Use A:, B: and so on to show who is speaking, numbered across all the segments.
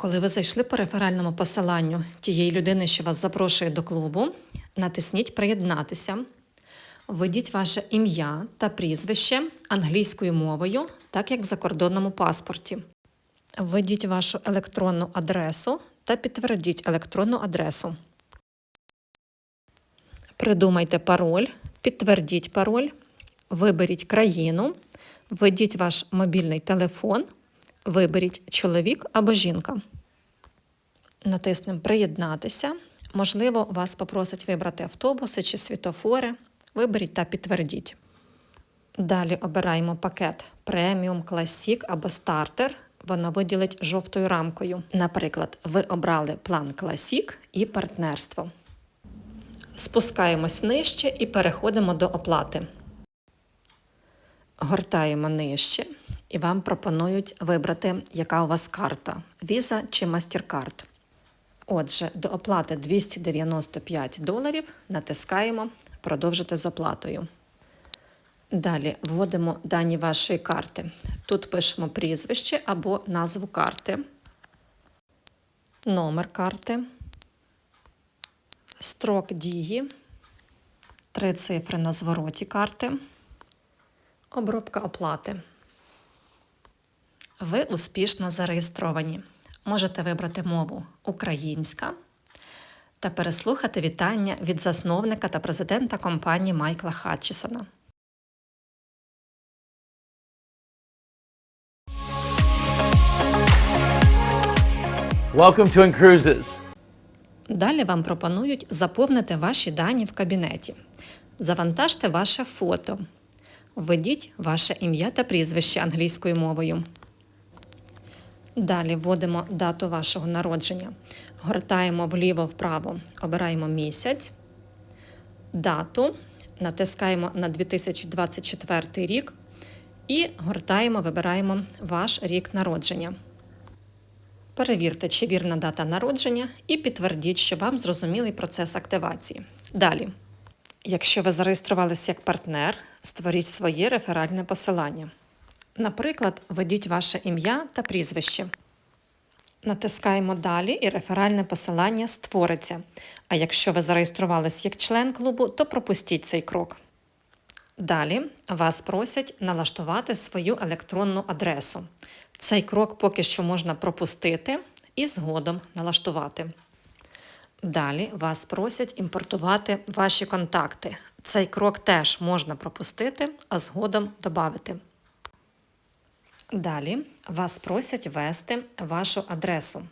A: Коли ви зайшли по реферальному посиланню тієї людини, що вас запрошує до клубу, натисніть Приєднатися, введіть ваше ім'я та прізвище англійською мовою, так як в закордонному паспорті. Введіть вашу електронну адресу та підтвердіть електронну адресу. Придумайте пароль, підтвердіть пароль, виберіть країну, введіть ваш мобільний телефон, виберіть чоловік або жінка. Натиснемо Приєднатися. Можливо, вас попросять вибрати автобуси чи світофори. Виберіть та підтвердіть. Далі обираємо пакет преміум, класік або стартер. Воно виділить жовтою рамкою. Наприклад, ви обрали план класік і партнерство. Спускаємось нижче і переходимо до оплати. Гортаємо нижче і вам пропонують вибрати, яка у вас карта Visa чи MasterCard. Отже, до оплати 295 доларів натискаємо Продовжити з оплатою. Далі вводимо дані вашої карти. Тут пишемо прізвище або назву карти, номер карти, строк дії, три цифри на звороті карти, обробка оплати. Ви успішно зареєстровані. Можете вибрати мову українська та переслухати вітання від засновника та президента компанії Майкла Хатчісона.
B: Welcome to Cruises.
A: Далі вам пропонують заповнити ваші дані в кабінеті. Завантажте ваше фото. Введіть ваше ім'я та прізвище англійською мовою. Далі вводимо дату вашого народження. Гортаємо вліво-вправо, обираємо місяць, дату, натискаємо на 2024 рік і гортаємо, вибираємо ваш рік народження. Перевірте, чи вірна дата народження, і підтвердіть, що вам зрозумілий процес активації. Далі, якщо ви зареєструвалися як партнер, створіть своє реферальне посилання. Наприклад, введіть ваше ім'я та прізвище. Натискаємо далі і реферальне посилання створиться. А якщо ви зареєструвались як член клубу, то пропустіть цей крок. Далі вас просять налаштувати свою електронну адресу. Цей крок поки що можна пропустити і згодом налаштувати. Далі вас просять імпортувати ваші контакти. Цей крок теж можна пропустити, а згодом додати. Далі вас просять ввести вашу адресу.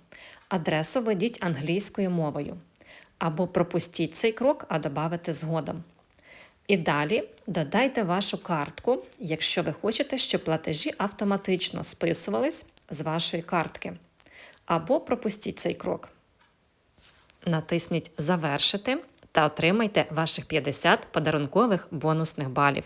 A: Адресу введіть англійською мовою. Або пропустіть цей крок, а додати згодом. І далі додайте вашу картку, якщо ви хочете, щоб платежі автоматично списувались з вашої картки. Або пропустіть цей крок. Натисніть Завершити та отримайте ваших 50 подарункових бонусних балів.